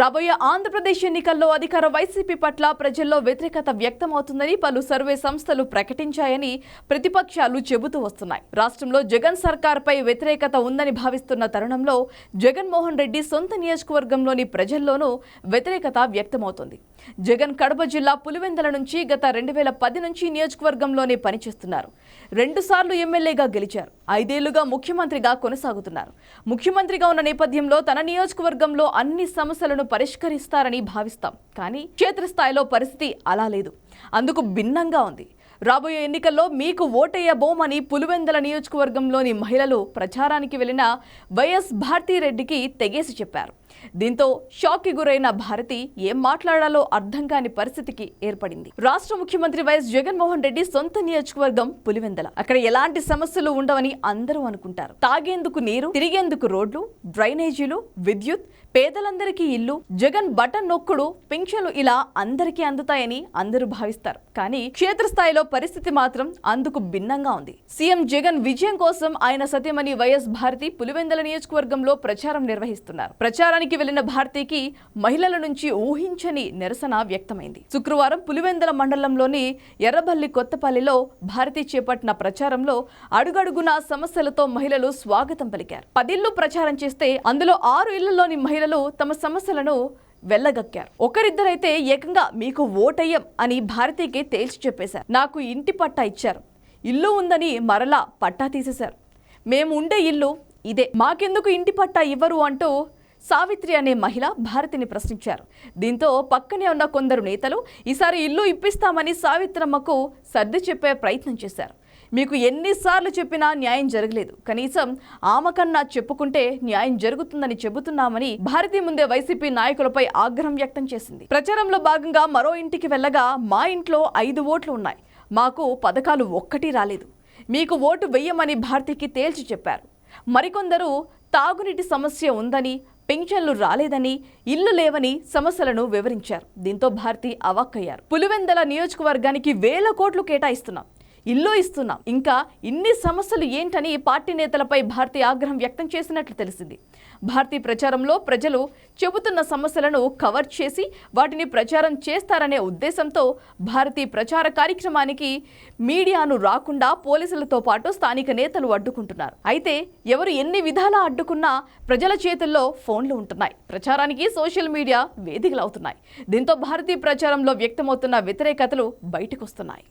రాబోయే ఆంధ్రప్రదేశ్ ఎన్నికల్లో అధికార వైసీపీ పట్ల ప్రజల్లో వ్యతిరేకత వ్యక్తమవుతుందని పలు సర్వే సంస్థలు ప్రకటించాయని ప్రతిపక్షాలు చెబుతూ వస్తున్నాయి. రాష్ట్రంలో జగన్ సర్కార్పై వ్యతిరేకత ఉందని భావిస్తున్న తరుణంలో జగన్మోహన్ రెడ్డి సొంత నియోజకవర్గంలోని ప్రజల్లోనూ వ్యతిరేకత వ్యక్తమవుతుంది. జగన్ కడప జిల్లా పులివెందల నుంచి గత రెండు వేల పది నుంచి నియోజకవర్గంలోనే పనిచేస్తున్నారు. రెండుసార్లు ఎమ్మెల్యేగా గెలిచారు. ఐదేళ్ళుగా ముఖ్యమంత్రిగా కొనసాగుతున్నారు. ముఖ్యమంత్రిగా ఉన్న నేపథ్యంలో తన నియోజకవర్గంలో అన్ని సమస్యలను పరిష్కరిస్తారని భావిస్తాం. కానీ క్షేత్రస్థాయిలో పరిస్థితి అలా లేదు. అందుకు భిన్నంగా ఉంది. రాబోయే ఎన్నికల్లో మీకు ఓటేయబోమని పులివెందల నియోజకవర్గంలోని మహిళలు ప్రచారానికి వెళ్ళిన వైఎస్ భారతీరెడ్డికి తెగేసి చెప్పారు. దీంతో షాక్కి గురైన భారతి ఏం మాట్లాడాలో అర్థం కాని పరిస్థితికి ఏర్పడింది. రాష్ట్ర ముఖ్యమంత్రి వైఎస్ జగన్మోహన్ రెడ్డి సొంత నియోజకవర్గం పులివెందల. అక్కడ ఎలాంటి సమస్యలు ఉండవని అందరూ అనుకుంటారు. తాగేందుకు నీరు తిరిగేందుకు రోడ్లు డ్రైనేజీలు విద్యుత్ పేదలందరికీ ఇల్లు జగన్ బటన్ నొక్కుడు పింఛన్లు ఇలా అందరికీ అందుతాయని అందరూ భావిస్తారు. కానీ క్షేత్రస్థాయిలో పరిస్థితి మాత్రం అందుకు భిన్నంగా ఉంది. సీఎం జగన్ విజయం కోసం ఆయన సతీమణి వైఎస్ భారతి పులివెందల నియోజకవర్గంలో ప్రచారం నిర్వహిస్తున్నారు. ప్రచారానికి వెళ్ళిన భారతికి మహిళల నుంచి ఊహించని నిరసన వ్యక్తమైంది. శుక్రవారం పులివెందల మండలంలోని ఎర్రబల్లి కొత్తపల్లిలో భారతి చేపట్టిన ప్రచారంలో అడుగడుగున సమస్యలతో మహిళలు స్వాగతం పలికారు. పదిళ్ళు ప్రచారం చేస్తే అందులో ఆరు ఇళ్ళలోని మహిళలు తమ సమస్యలను వెళ్ళగక్కారు ఒకరిద్దరైతే ఏకంగా మీకు ఓటయ్యం అని భారతీకి తేల్చి చెప్పేశారు. నాకు ఇంటి పట్టా ఇచ్చారు. ఇల్లు ఉందని మరలా పట్టా తీసేశారు. మేము ఉండే ఇల్లు ఇదే. మాకెందుకు ఇంటి పట్టా ఇవ్వరు అంటూ సావిత్రి అనే మహిళ భారతిని ప్రశ్నించారు. దీంతో పక్కనే ఉన్న కొందరు నేతలు ఈసారి ఇల్లు ఇప్పిస్తామని సావిత్రమ్మకు సర్ది చెప్పే ప్రయత్నం చేశారు. మీకు ఎన్నిసార్లు చెప్పినా న్యాయం జరగలేదు. కనీసం ఆమె కన్నా చెప్పుకుంటే న్యాయం జరుగుతుందని చెబుతున్నామని భారతి ముందే వైసీపీ నాయకులపై ఆగ్రహం వ్యక్తం చేసింది. ప్రచారంలో భాగంగా మరో ఇంటికి వెళ్ళగా మా ఇంట్లో ఐదు ఓట్లు ఉన్నాయి. మాకు పథకాలు ఒక్కటి రాలేదు. మీకు ఓటు వెయ్యమని భారతికి తేల్చి చెప్పారు. మరికొందరు తాగునీటి సమస్య ఉందని పెన్షన్లు రాలేదని ఇల్లు లేవని సమస్యలను వివరించారు. దీంతో భారతి అవాక్కయ్యారు. పులివెందల నియోజకవర్గానికి వేల కోట్లు కేటాయిస్తున్నాం. ఇల్లు ఇస్తున్నాం. ఇంకా ఇన్ని సమస్యలు ఏంటని పార్టీ నేతలపై భారతి ఆగ్రహం వ్యక్తం చేసినట్లు తెలిసింది. భారతీ ప్రచారంలో ప్రజలు చెబుతున్న సమస్యలను కవర్ చేసి వాటిని ప్రచారం చేస్తారనే ఉద్దేశంతో భారతీ ప్రచార కార్యక్రమానికి మీడియాను రాకుండా పోలీసులతో పాటు స్థానిక నేతలు అడ్డుకుంటున్నారు. అయితే ఎవరు ఎన్ని విధాలా అడ్డుకున్నా ప్రజల చేతుల్లో ఫోన్లు ఉంటున్నాయి. ప్రచారానికి సోషల్ మీడియా వేదికలవుతున్నాయి దీంతో భారతీ ప్రచారంలో వ్యక్తమవుతున్న వ్యతిరేకతలు బయటకొస్తున్నాయి.